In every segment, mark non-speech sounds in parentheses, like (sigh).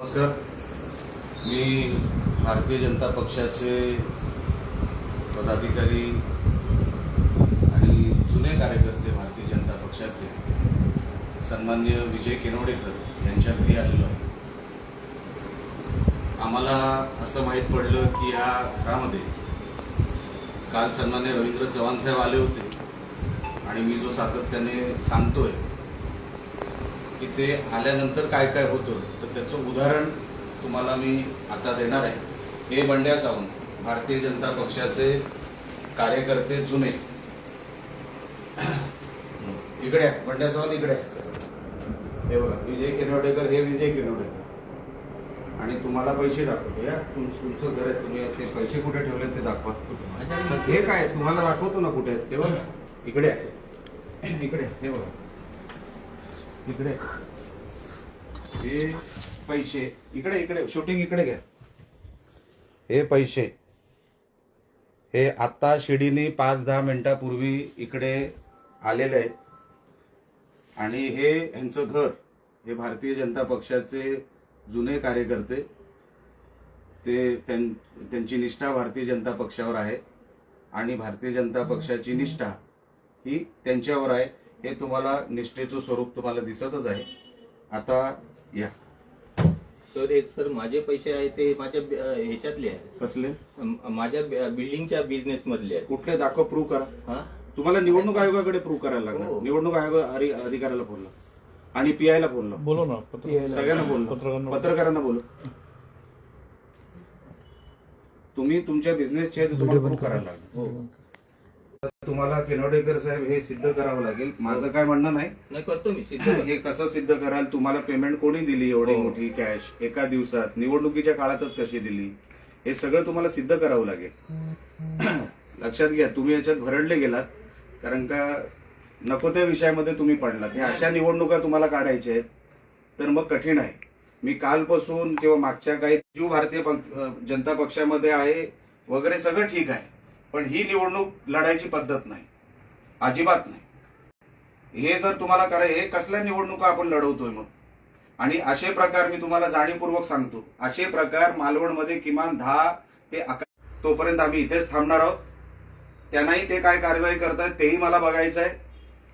नमस्कार. मी भारतीय जनता पक्षाचे पदाधिकारी आणि जुने कार्यकर्ते भारतीय जनता पक्षाचे सन्मान्य विजय केनवडेकर यांच्या घरी आलेलो आहे. आम्हाला असं माहीत पडलं की या घरामध्ये काल सन्मान्य रवींद्र चव्हाण साहेब आले होते आणि मी जो सातत्याने सांगतोय की ते आल्यानंतर काय काय होतं तर त्याचं उदाहरण तुम्हाला मी आता देणार आहे. हे बंड्या सावंत भारतीय जनता पक्षाचे कार्यकर्ते जुने. इकडे आहे, बंड्या सावंत इकडे आहे. हे बघा विजय किनवडेकर हे विजय किनवडेकर. आणि तुम्हाला पैसे दाखवतो या तुम- तुमचं घर आहे तुम्ही ते पैसे कुठे ठेवले ते दाखवा. हे काय तुम्हाला दाखवतो ना कुठे आहेत ते बघा. इकडे आहे. इकडे हे बघा. इकडे. हे पैसे. इकडे इकडे. शूटिंग इकडे घ्या. हे पैसे. हे आत्ता शिडीने पाच दहा मिनिटापूर्वी इकडे आलेले आहेत. आणि हे यांचं घर. हे भारतीय जनता पक्षाचे जुने कार्यकर्ते. ते त्यांची निष्ठा भारतीय जनता पक्षावर आहे. आणि भारतीय जनता पक्षाची निष्ठा ही त्यांच्यावर आहे. हे तुम्हाला निष्ठेचं स्वरूप तुम्हाला दिसतच आहे. आता या. सर हे सर माझे पैसे आहेत ते माझ्या ह्याच्यातले आहेत. कसले? माझ्या बिल्डिंगच्या बिझनेस मधले आहेत. कुठले दाखव प्रूव्ह करा. हा? तुम्हाला निवडणूक आयोगाकडे प्रूव्ह करायला लागणार. हो. निवडणूक आयोग अधि- अधिकाऱ्याला बोलला आणि पीआय ला बोललो बोलो ना पत्र सगळ्यांना बोललो पत्रकारांना पत्रकारांना बोलू. तुम्ही तुमच्या बिझनेसचे आहे ते तुम्हाला प्रूव्ह करायला लागणार. हो. तुम्हाला किनवडेकर साहेब हे सिद्ध करावं लागेल. माझं काय म्हणणं नाही. नाही करतो मी सिद्ध. हे कसं सिद्ध कराल? तुम्हाला पेमेंट कोणी दिली एवढी हो. मोठी कॅश एका दिवसात? निवडणुकीच्या काळातच कशी दिली? हे सगळं तुम्हाला सिद्ध करावं लागेल. (coughs) लक्षात घ्या तुम्ही याच्यात भरडले गेलात. कारण का नको त्या विषयामध्ये तुम्ही पडलात. हे अशा निवडणुका तुम्हाला काढायच्या आहेत. तर मग कठीण आहे. मी कालपासून किंवा मागच्या काही जीव भारतीय अं, जनता पक्षामध्ये आहे. वगैरे सगळं ठीक आहे. पण ही निवडणूक लढायची पद्धत नाही. अजिबात नाही. हे जर तुम्हाला कराय हे कसल्या निवडणुका आपण लढवतोय मग? आणि असे प्रकार मी तुम्हाला जाणीवपूर्वक सांगतो. असे प्रकार मालवणमध्ये किमान दहा ते अकरा तोपर्यंत आम्ही इथेच थांबणार आहोत. त्यांनाही ते काय कारवाई करतायत तेही मला बघायचं आहे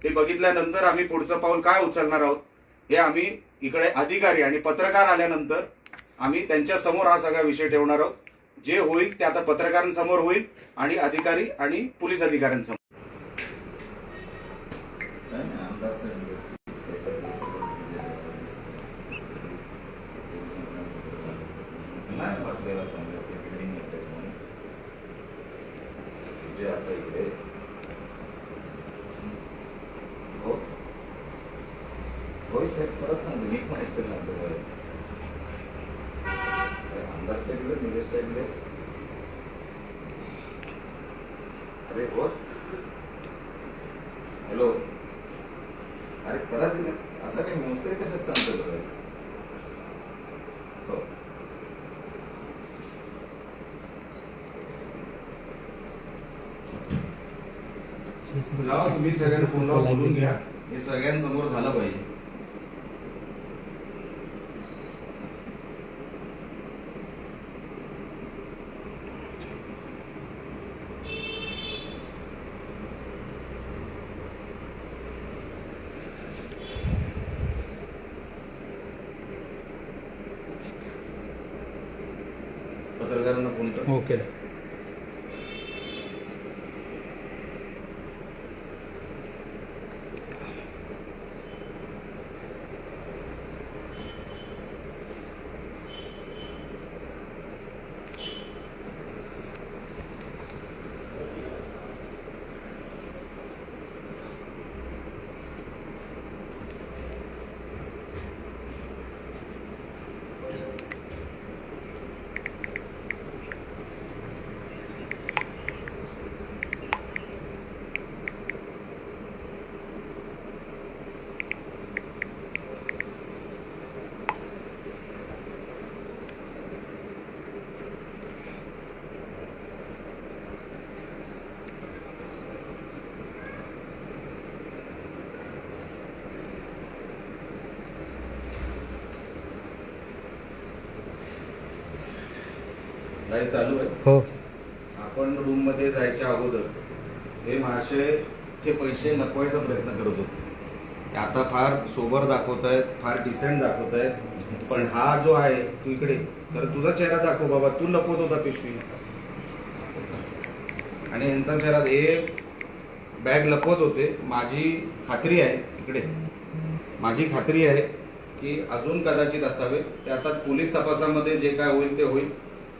ते बघितल्यानंतर आम्ही पुढचं पाऊल काय उचलणार आहोत हे आम्ही इकडे अधिकारी आणि पत्रकार आल्यानंतर आम्ही त्यांच्यासमोर हा सगळा विषय ठेवणार आहोत. जे होईल ते आता पत्रकारांसमोर होईल आणि अधिकारी आणि पोलीस अधिकाऱ्यांसमोर. नाही अरे हो हॅलो अरे परत. असं काही मोजतोय कशात सांगतो बरं हो लावा तुम्ही सगळ्यांना फ़ोन बोलून घ्या. हे सगळ्यांसमोर झालं पाहिजे. पत्रकारांना फोन कर. ओके. लाईव्ह चालू आहे? हो. आपण रूममध्ये जायच्या अगोदर हे महाशय ते पैसे लपवायचा प्रयत्न करत होते. ते आता फार सोबर दाखवत आहेत फार डिसेंट दाखवत आहेत. पण हा जो आहे तू इकडे. तर तुझा चेहरा दाखव बाबा तू लपवत होता पिशवी. आणि यांचा चेहरा हे बॅग लपवत होते. माझी खात्री आहे इकडे. माझी खात्री आहे की अजून कदाचित असावे. ते आता पोलीस तपासामध्ये जे काय होईल ते होईल.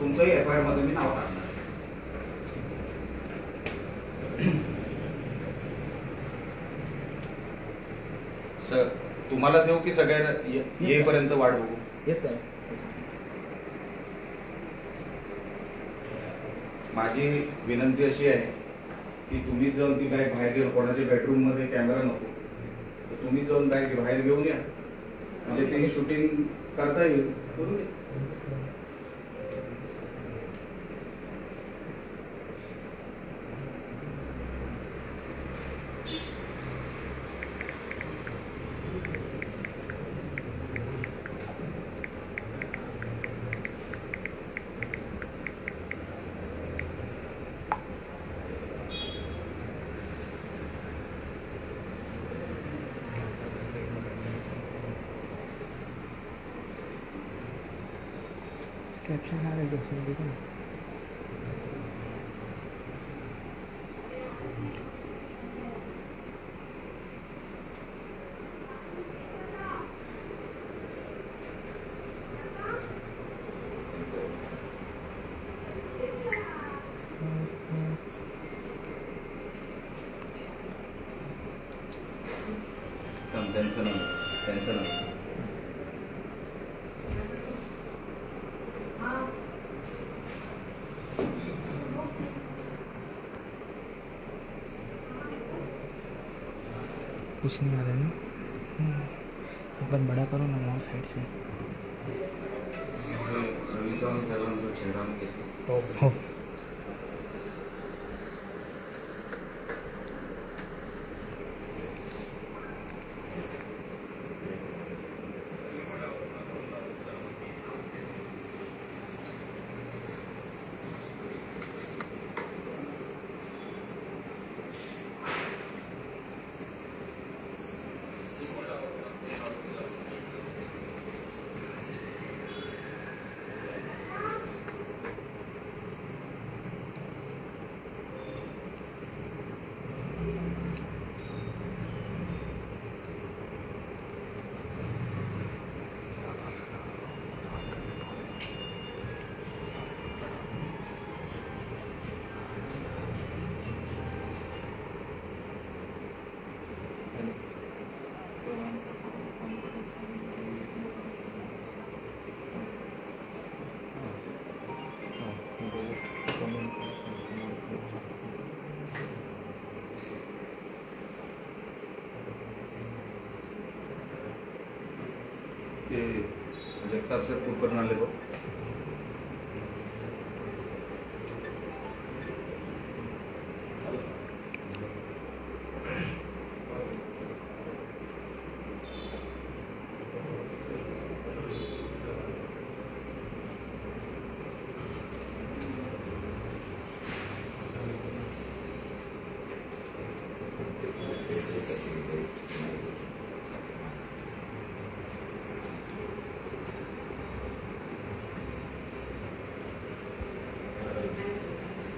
तुमचंही एफ आय आरमध्ये मी नाव टाकणार. सर तुम्हाला देऊ की सगळ्यांना येईपर्यंत वाट बघू? येत आहे माझी विनंती अशी आहे की तुम्ही जाऊन ती बॅग बाहेर घेऊन कोणाच्या बेडरूममध्ये कॅमेरा नको. तर तुम्ही जाऊन बॅग बाहेर घेऊन या. म्हणजे ते शूटिंग करता येईल. कॅप्शन आहे दोन थांब, त्यांचं नाव त्यांचं नाव कुछ नहीं आ रहा है ना हम्म। एक बार बड़ा करो ना वहाँ साइड से। हे रवी चव्हाण साहेबांचा चेहरा मी घेतला. हो हो ते जगताप सर कुलकर्णी आले बघ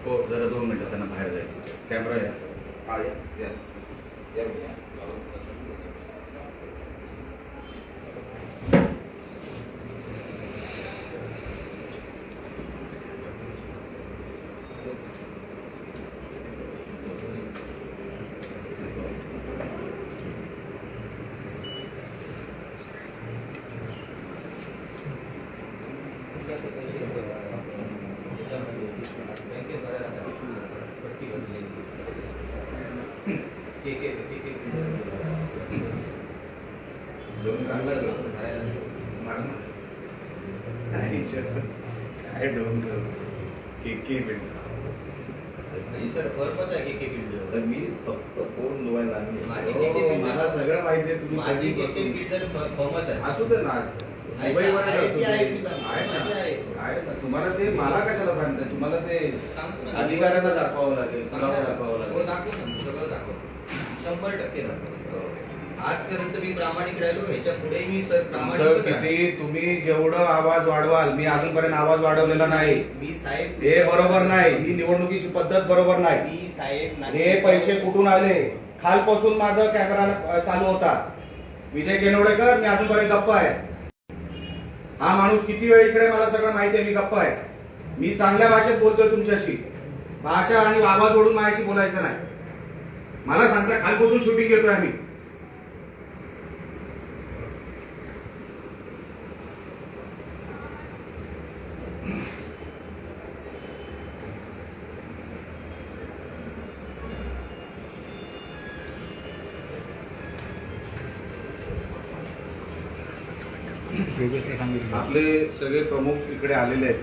हो जरा दोन मिनटं त्यांना बाहेर जायचं कॅमेरा या. हा या या या. पैसे बँकेत भरायला लागला. पट्टी भरलेली. के- के- के- के- के- दोन चांगला. नाही. सर काय डोन करू के के बिल्ड सर पर्पज आहे के के बिल्डर सर मी फक्त तोरण धुवायला आणले हो, मला सगळं माहिती आहे तुम्ही माझी के के बिल्डर फॉर्मच आहे. असू दे ना. तुम्हाला ते मला कशाला सांगताय? तुम्हाला ते. अधिकाऱ्यांना दाखवावं लागेल. दाखवावं हो लागेल दाखव ना. सगळं दाखव शंभर टक्के दाखव हो. आजपर्यंत मी प्रामाणिक राहिलो ह्याच्या पुढे मी सर तुमचं प्रामाणिक किती? तुम्ही जेवढं आवाज वाढवाल मी अजूनपर्यंत आवाज वाढवलेला नाही. मी साहेब हे बरोबर नाही. ही निवडणुकीची पद्धत बरोबर नाही. मी साहेब नाही. हे पैसे कुठून आले? खालपासून माझा कॅमेरा अ, चालू होता. विजय केनवडेकर मी अजूनपर्यंत गप्प आहे. हा माणूस किती वेळ इकडे मला सगळं माहिती आहे मी गप्प आहे. मी चांगल्या भाषेत बोलतोय तुमच्याशी. भाषा आणि आवाज ओढून माझ्याशी बोलायचं नाही. मला सांगता खालपासून शूटिंग घेतोय आम्ही. आपले सगळे प्रमुख इकडे आलेले आहेत.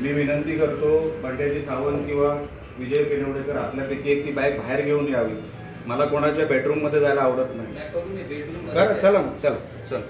मी विनंती करतो बंड्याजी सावंत किंवा विजय पेनवडेकर आपल्यापैकी एक ती बाईक बाहेर घेऊन यावी. मला कोणाच्या बेडरूममध्ये जायला आवडत नाही. बरं चला चला चला.